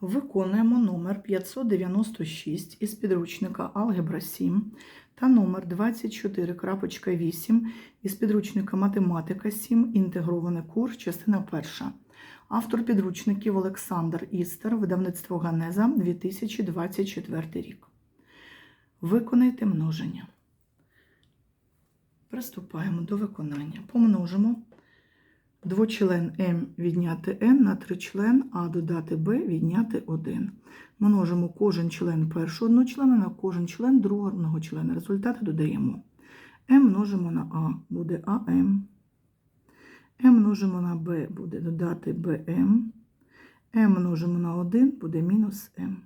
Виконуємо номер 596 із підручника Алгебра 7 та номер 24.8 із підручника Математика 7. Інтегрований курс, частина перша. Автор підручників Олександр Істер, видавництво Ганеза 2024 рік. Виконайте множення. Приступаємо до виконання. Помножимо Двочлен М відняти N на тричлен А додати Б відняти 1. Множимо кожен член першого одночлена на кожен член другого члена. Результати додаємо. М множимо на А буде АМ. М множимо на Б буде додати БМ. М множимо на 1 буде мінус М.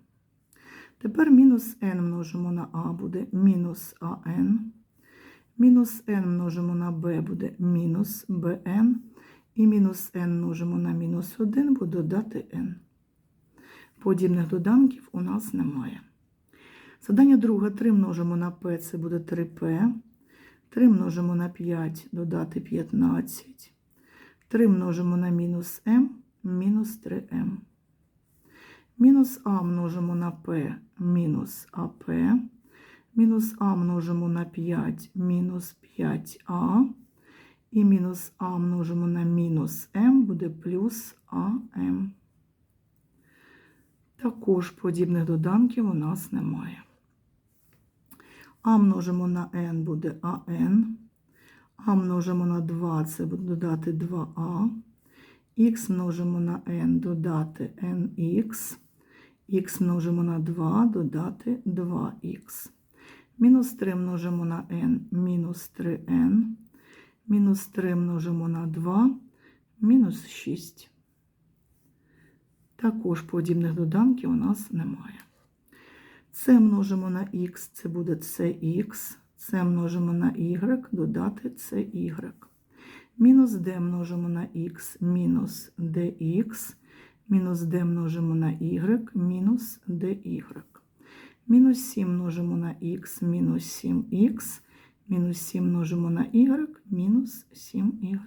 Тепер мінус n множимо на А буде мінус АН. Мінус n множимо на b буде мінус bn. І мінус n множимо на мінус 1 буде додати n. Подібних доданків у нас немає. Задання друге 3 множимо на p, це буде 3p. 3 множимо на 5 додати 15. 3 множимо на мінус m, мінус 3m. Мінус а множимо на p, мінус ап. Мінус а множимо на 5, мінус 5а. І мінус а множимо на мінус m буде плюс ам. Також подібних доданків у нас немає. А множимо на n буде ан. А множимо на 2, це буде додати 2а. Х множимо на n додати nx. Х множимо на 2 додати 2х. Мінус 3 множимо на n, мінус 3n. Мінус 3 множимо на 2, мінус 6. Також подібних доданків у нас немає. Це множимо на х, це буде cx. Це множимо на y, додати cy. Мінус d множимо на х, мінус dx. Мінус d множимо на y, мінус dy. Мінус 7 множимо на х, мінус 7х. Мінус 7 множимо на y, мінус 7y.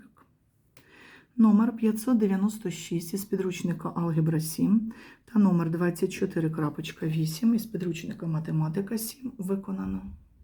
Номер 596 із підручника Алгебра 7 та номер 24.8 із підручника Математика 7 виконано.